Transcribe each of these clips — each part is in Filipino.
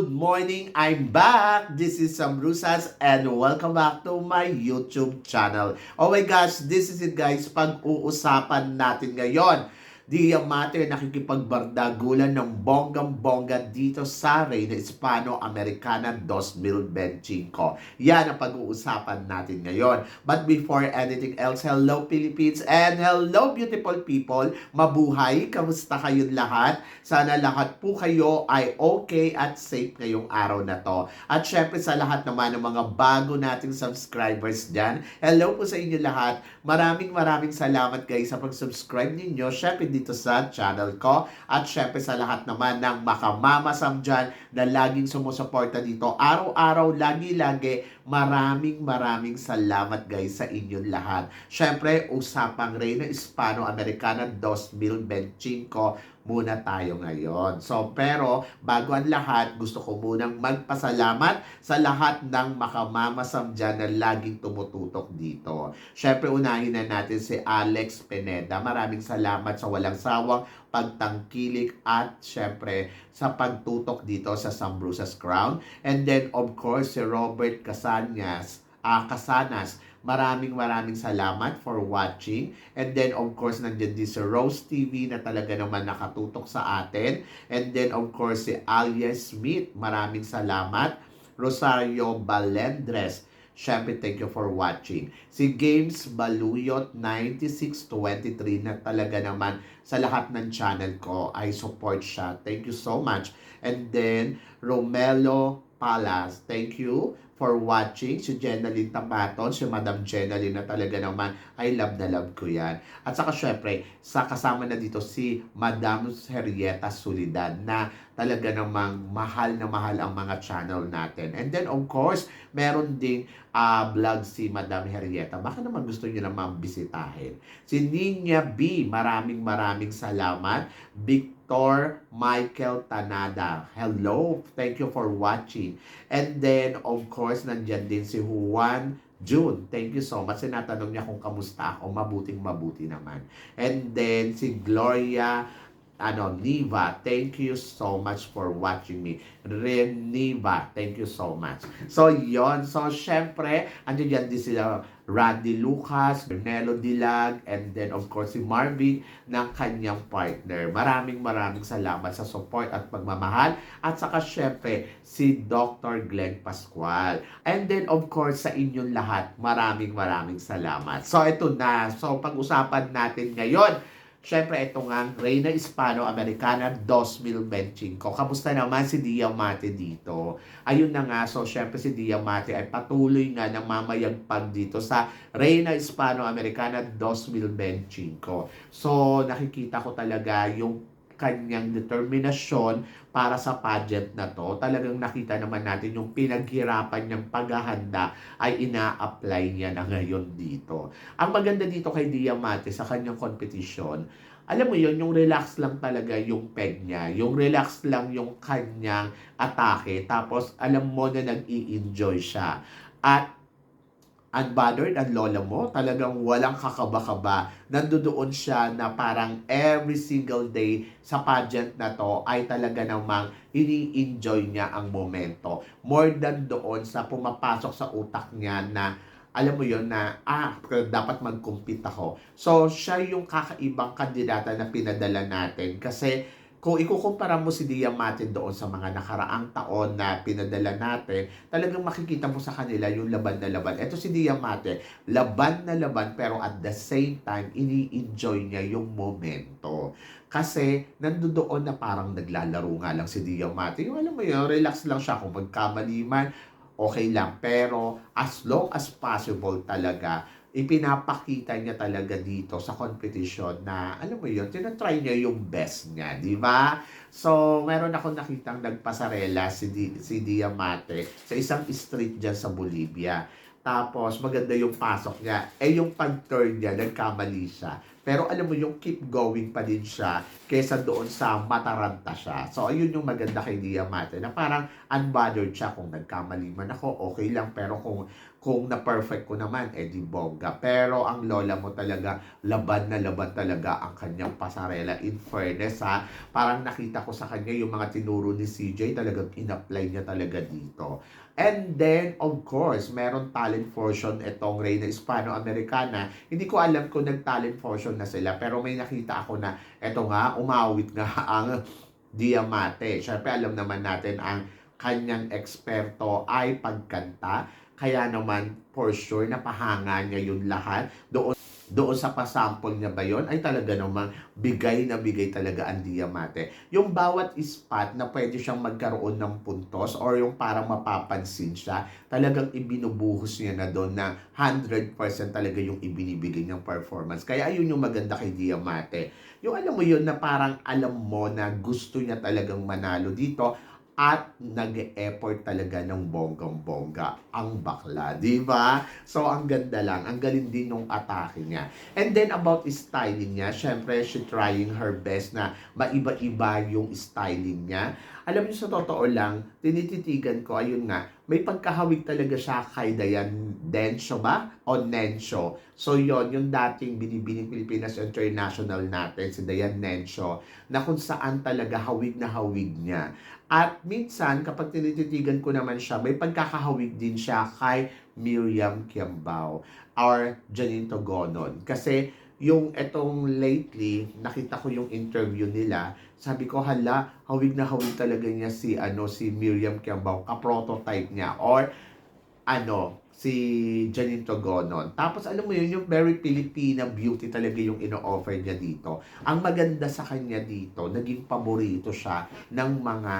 Good morning! I'm back! This is Sam Rusas and welcome back to my YouTube channel. Oh my gosh, this is it guys, pag-uusapan natin ngayon. Di matter nakikipagbardagulan ng bonggang-bongga dito sa Reina Hispano-Americana 2025. Yan ang pag-uusapan natin ngayon. But before anything else, hello Philippines and hello beautiful people. Mabuhay! Kamusta kayong lahat? Sana lahat po kayo ay okay at safe ngayong araw na to. At syempre sa lahat naman ng mga bago nating subscribers dyan, hello po sa inyo lahat. Maraming maraming salamat guys sa pag-subscribe ninyo. Syempre dito sa channel ko. At syempre sa lahat naman ng makamamasam dyan na laging sumusuporta dito. Araw-araw, lagi-lagi, maraming maraming salamat guys sa inyong lahat. Syempre, usapang Reyna Hispano-Americana 2025 muna tayo ngayon. So, pero bago ang lahat, gusto ko munang magpasalamat sa lahat ng makamamasam dyan na laging tumututok dito. Syempre, unahin na natin si Alex Pineda. Maraming salamat sa walang sawang pagtangkilik at syempre sa pagtutok dito sa Sambrusas Crown. And then, of course, si Robert Casanyas, ah Casanas, Maraming maraming salamat for watching. And then, of course, nandiyan din si Rose TV na talaga naman nakatutok sa atin. And then, of course, si Alia Smith. Maraming salamat. Rosario Balendres. Siyempre, thank you for watching. Si Games Baluyot 9623 na talaga naman sa lahat ng channel ko ay support siya. Thank you so much. And then, Romelo Palas, thank you for watching. Si Jenaline Tapaton, si Madam Jenaline na talaga naman, I love na love ko yan. At saka syempre, sa kasama na dito si Madam Henrietta Solidad na talaga namang mahal na mahal ang mga channel natin. And then of course, meron ding uh, vlog si Madam Henrietta. Baka naman gusto niyo naman bisitahin. Si Ninya B, maraming maraming salamat. Victor Michael Tanada. Hello, thank you for watching. And then, of course, nandyan din si Juan June, thank you so much. Sinatanong niya kung kamusta ako. Mabuting mabuti naman. And then, si Gloria ano, Niva, thank you so much for watching me. Reniva, thank you so much. So, yon So, syempre, andyan dyan din sila Randy Lucas, Bernelo Dilag, and then, of course, si Marvin ng kanyang partner. Maraming maraming salamat sa support at pagmamahal. At saka, syempre, si Dr. Glenn Pascual. And then, of course, sa inyong lahat, maraming maraming salamat. So, ito na. So, pag-usapan natin ngayon Siyempre, ito nga, Reina Hispano-Americana 2025. Kamusta naman si Diamante dito? Ayun na nga, so siyempre si Diamante ay patuloy nga ng mamayagpag dito sa Reina Hispano-Americana 2025. So, nakikita ko talaga yung kanyang determinasyon para sa pageant na to. Talagang nakita naman natin yung pinaghirapan niyang paghahanda ay ina-apply niya na ngayon dito. Ang maganda dito kay Diamante sa kanyang competition, alam mo yon yung relax lang talaga yung peg niya. Yung relax lang yung kanyang atake. Tapos alam mo na nag-i-enjoy siya. At unbothered ang lola mo, talagang walang kakaba-kaba. Nandoon siya na parang every single day sa pageant na to ay talaga namang ini-enjoy niya ang momento. More than doon sa pumapasok sa utak niya na alam mo yon na, ah, dapat mag-compete ako. So, siya yung kakaibang kandidata na pinadala natin kasi kung ikukumpara mo si Diamante doon sa mga nakaraang taon na pinadala natin, talagang makikita mo sa kanila yung laban na laban. Ito si Diamante, laban na laban pero at the same time, ini-enjoy niya yung momento. Kasi nandoon na parang naglalaro nga lang si Diamante. Yung alam mo yun, relax lang siya kung magkamali man, okay lang. Pero as long as possible talaga, ipinapakita niya talaga dito sa competition na, alam mo yun, tinatry niya yung best niya, di ba? So, meron ako nakitang nagpasarela si, Di, si Diamante sa isang street dyan sa Bolivia. Tapos, maganda yung pasok niya. Eh, yung pag-turn niya, nagkamali siya. Pero alam mo yung keep going pa din siya kesa doon sa mataranta siya. So, ayun yung maganda kay Diamante na parang unbothered siya kung nagkamali man ako, okay lang. Pero kung kung na-perfect ko naman, eh di bongga. Pero ang lola mo talaga, laban na laban talaga ang kanyang pasarela. In fairness ha, parang nakita ko sa kanya yung mga tinuro ni CJ, talagang in-apply niya talaga dito. And then, of course, meron talent portion itong Reyna Hispano-Americana. Hindi ko alam kung nag-talent portion na sila, pero may nakita ako na eto nga, umawit nga ang Diamante. Siyempre, alam naman natin ang kanyang eksperto ay pagkanta. Kaya naman, for sure, napahanga niya yun lahat. Doon, doon sa pasample niya ba yon ay talaga namang bigay na bigay talaga ang Diamante. Yung bawat spot na pwede siyang magkaroon ng puntos or yung parang mapapansin siya, talagang ibinubuhos niya na doon na 100% talaga yung ibinibigay niyang performance. Kaya ayun yung maganda kay Diamante. Yung alam mo yun na parang alam mo na gusto niya talagang manalo dito at nag-effort talaga ng bonggang-bongga ang bakla, di ba? So, ang ganda lang. Ang galing din nung atake niya. And then, about styling niya, syempre, she trying her best na maiba-iba yung styling niya. Alam niyo, sa totoo lang, tinititigan ko, ayun nga, may pagkahawig talaga siya kay Dayan Densyo ba? O Nensyo. So, yon yung dating binibining Pilipinas International natin, si Dayan Nensyo, na kung saan talaga hawig na hawig niya. At minsan, kapag tinititigan ko naman siya, may pagkakahawig din siya kay Miriam Kiambao or Janine Togonon. Kasi yung etong lately, nakita ko yung interview nila, sabi ko, hala, hawig na hawig talaga niya si, ano, si Miriam Kiambao, ka-prototype niya. Or, ano, si Janine Togonon. Tapos alam mo yun, yung very Filipina beauty talaga yung ino-offer niya dito. Ang maganda sa kanya dito, naging paborito siya ng mga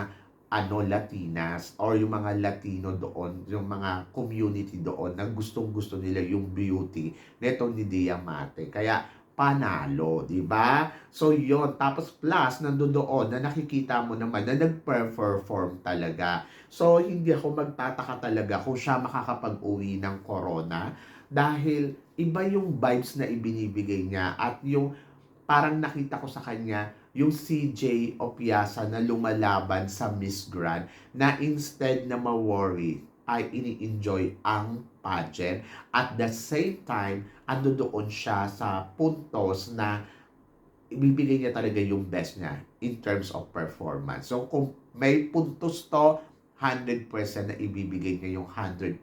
ano Latinas or yung mga Latino doon, yung mga community doon na gustong-gusto nila yung beauty neto ni Diamante. Kaya panalo, di ba? So yon tapos plus nandoon doon na nakikita mo naman na nag-perform talaga. So hindi ako magtataka talaga kung siya makakapag-uwi ng corona dahil iba yung vibes na ibinibigay niya at yung parang nakita ko sa kanya yung CJ Opiasa na lumalaban sa Miss Grand na instead na ma-worry ay ini-enjoy ang pageant. At the same time, ando doon siya sa puntos na ibibigay niya talaga yung best niya in terms of performance. So kung may puntos to, 100% na ibibigay niya yung 100%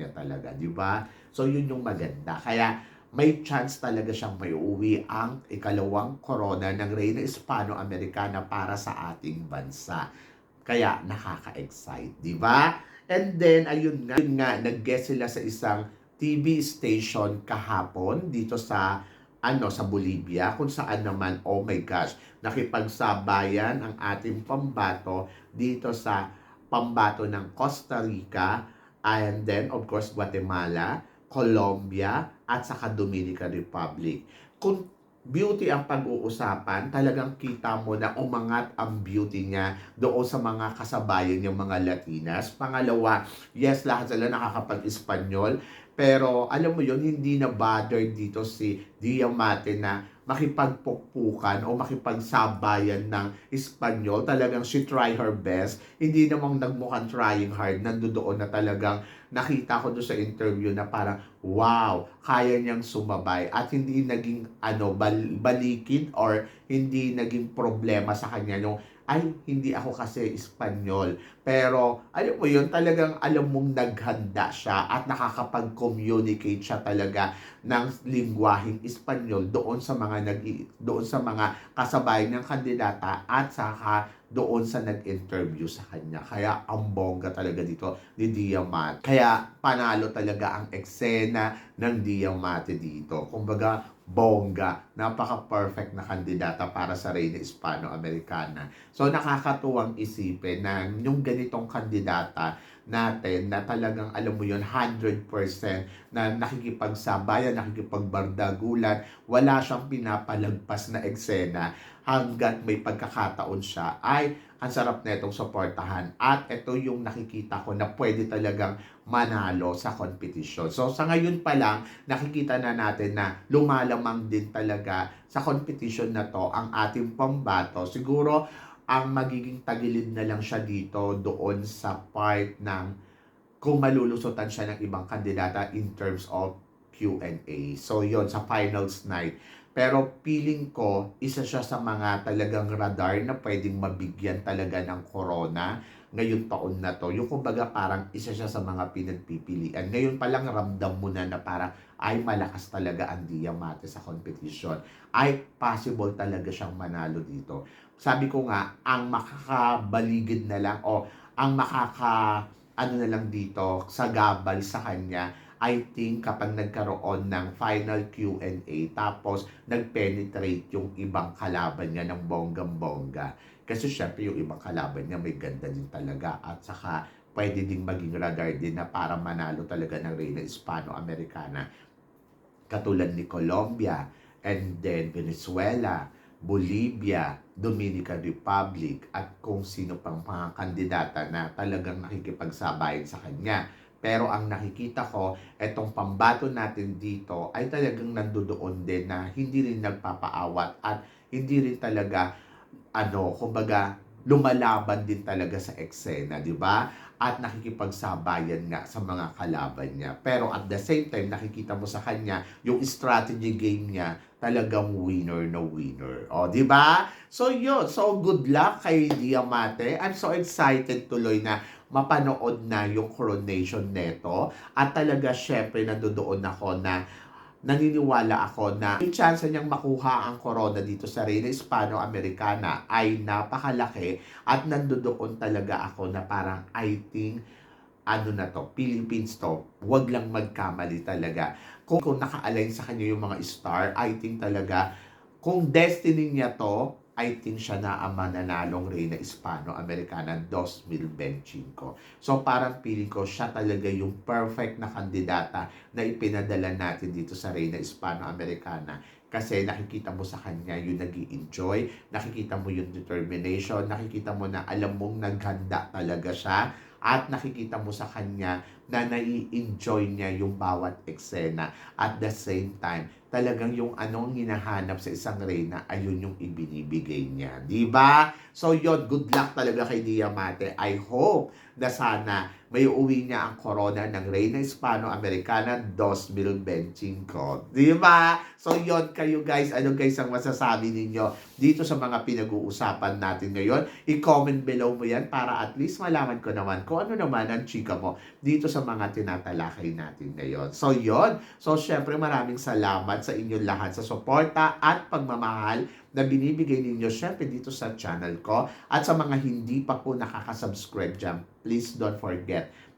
niya talaga, di ba? So yun yung maganda. Kaya may chance talaga siyang may uwi ang ikalawang corona ng Reyna Hispano-Americana para sa ating bansa. Kaya nakaka-excite, di ba? And then, ayun nga, yun nga, nag-guest sila sa isang TV station kahapon dito sa ano sa Bolivia kung saan naman oh my gosh nakipagsabayan ang ating pambato dito sa pambato ng Costa Rica and then of course Guatemala Colombia at saka Dominican Republic. Kung beauty ang pag-uusapan, talagang kita mo na umangat ang beauty niya doon sa mga kasabayan niyang mga Latinas. Pangalawa, yes, lahat sila nakakapag-Espanyol, pero alam mo yon hindi na bother dito si Diamante na makipagpukpukan o makipagsabayan ng Espanyol. Talagang she try her best. Hindi namang nagmukhang trying hard. Nandoon na talagang nakita ko doon sa interview na parang, wow, kaya niyang sumabay. At hindi naging ano, bal- balikid or hindi naging problema sa kanya nung ay, hindi ako kasi Espanyol. Pero, alam mo yun, talagang alam mong naghanda siya at nakakapag-communicate siya talaga ng lingwaheng Espanyol doon sa mga nag doon sa mga kasabay ng kandidata at saka doon sa nag-interview sa kanya. Kaya ang bongga talaga dito ni Diamante. Kaya panalo talaga ang eksena ng Diamante dito. Kumbaga, bongga, napaka-perfect na kandidata para sa Reyna Hispano-Americana. So nakakatuwang isipin na yung ganitong kandidata natin na talagang alam mo yon 100% na nakikipagsabayan, nakikipagbardagulan, wala siyang pinapalagpas na eksena hanggat may pagkakataon siya ay ang sarap na itong suportahan at ito yung nakikita ko na pwede talagang manalo sa competition. So sa ngayon pa lang, nakikita na natin na lumalamang din talaga sa competition na to ang ating pambato. Siguro ang magiging tagilid na lang siya dito doon sa part ng kung malulusutan siya ng ibang kandidata in terms of Q&A. So yon sa finals night. Pero feeling ko, isa siya sa mga talagang radar na pwedeng mabigyan talaga ng corona ngayon taon na to. Yung kumbaga parang isa siya sa mga pinagpipilian. Ngayon pa lang ramdam mo na na parang ay malakas talaga ang Diamante sa competition. Ay possible talaga siyang manalo dito. Sabi ko nga, ang makakabaligid na lang o ang makaka ano na lang dito sa gabal sa kanya I think kapag nagkaroon ng final Q&A tapos nag-penetrate yung ibang kalaban niya ng bonggang-bongga. Kasi syempre yung ibang kalaban niya may ganda din talaga at saka pwede ding maging radar din na para manalo talaga ng Reyna Hispano-Americana. Katulad ni Colombia and then Venezuela, Bolivia, Dominican Republic at kung sino pang mga kandidata na talagang nakikipagsabayan sa kanya. Pero ang nakikita ko, etong pambato natin dito ay talagang nandoon din na hindi rin nagpapaawat at hindi rin talaga, ano, kumbaga, lumalaban din talaga sa eksena, di ba? At nakikipagsabayan nga sa mga kalaban niya. Pero at the same time, nakikita mo sa kanya, yung strategy game niya, talagang winner na winner. O, di ba? So, yun. So, good luck kay Diamante. I'm so excited tuloy na mapanood na yung coronation neto. At talaga, syempre, nandoon ako na naniniwala ako na yung chance niyang makuha ang corona dito sa Reina Hispano-Americana ay napakalaki at nandoon talaga ako na parang I think ano na to, Philippines to, wag lang magkamali talaga. Kung, kung naka-align sa kanya yung mga star, I think talaga, kung destiny niya to, I think siya na ang mananalong Reyna Hispano-Americana 2025. So parang feeling ko siya talaga yung perfect na kandidata na ipinadala natin dito sa Reyna Hispano-Americana kasi nakikita mo sa kanya yung nag enjoy nakikita mo yung determination, nakikita mo na alam mong naghanda talaga siya at nakikita mo sa kanya na nai-enjoy niya yung bawat eksena at the same time talagang yung anong hinahanap sa isang reyna ayun yung ibinibigay niya ba so yon good luck talaga kay Diamante I hope na sana may uwi niya ang corona ng Reyna Hispano-Americana 2025. Di ba? So yon kayo guys, ano guys ang masasabi ninyo dito sa mga pinag-uusapan natin ngayon? I-comment below mo yan para at least malaman ko naman kung ano naman ang chika mo dito sa mga tinatalakay natin ngayon. So yon So syempre maraming salamat sa inyong lahat sa suporta at pagmamahal na binibigay ninyo syempre dito sa channel ko at sa mga hindi pa po nakaka-subscribe dyan, please don't forget